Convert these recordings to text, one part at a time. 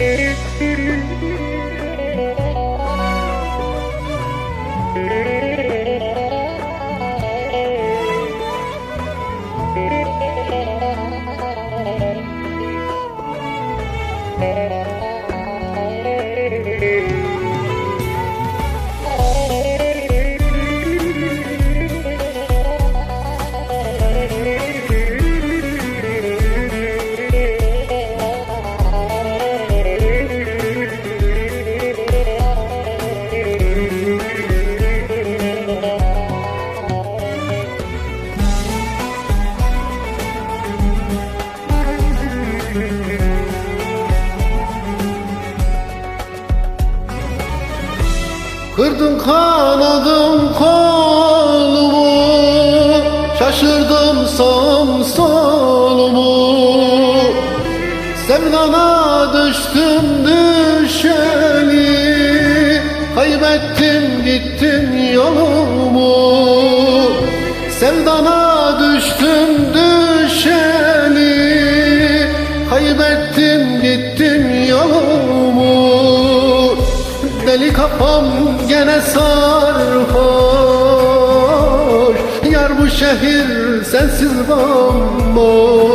Kırdın kanadım kolumu. Şaşırdım sağım solumu. Sevdana düştüm düşeli Kaybettim gittim yolumu. Sevdana düştüm düşeli şehir sensiz bomboş.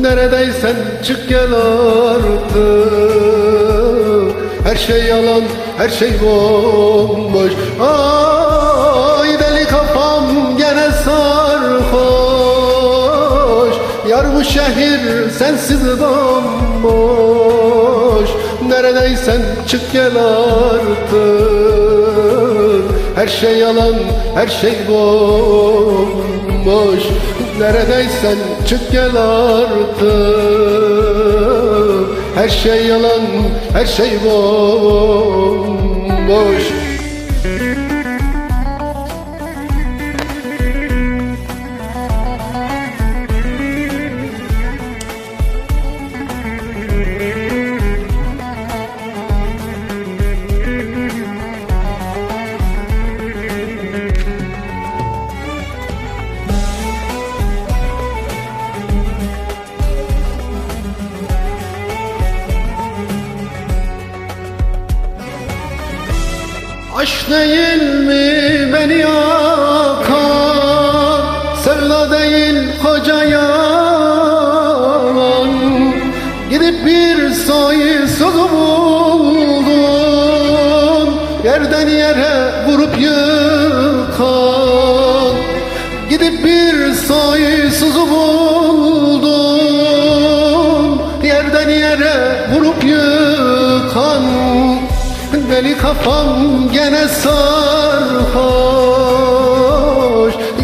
Neredeysen çık gel artık. Her şey yalan, her şey bomboş. Ay deli kafam gene sarhoş. Yar bu şehir sensiz bomboş. Neredeysen çık gel artık Her şey yalan, her şey bomboş. Neredeysen çık gel artık. Her şey yalan, her şey bomboş Aşk değil mi beni yakan Sevda değil koca yalan. Gidip bir soysuz buldun Yerden yere vurup yıkan Gidip bir soysuz buldun Yerden yere vurup yıkan Deli kafam gene sarhoş.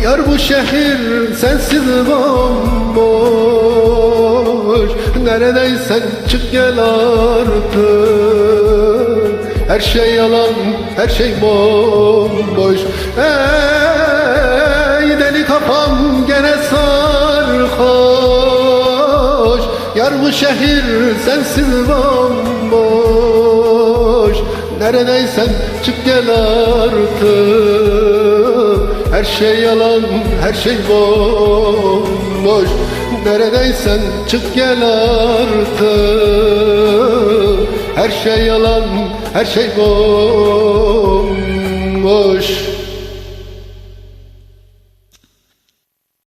Yar bu şehir sensiz bomboş. Neredeysen çık gel artık. Her şey yalan, her şey bomboş. Ey deli kafam gene sarhoş. Yar bu şehir sensiz bomboş Neredeysen çık gel artık. Her şey yalan, her şey bomboş. Neredeysen çık gel artık. Her şey yalan, her şey bomboş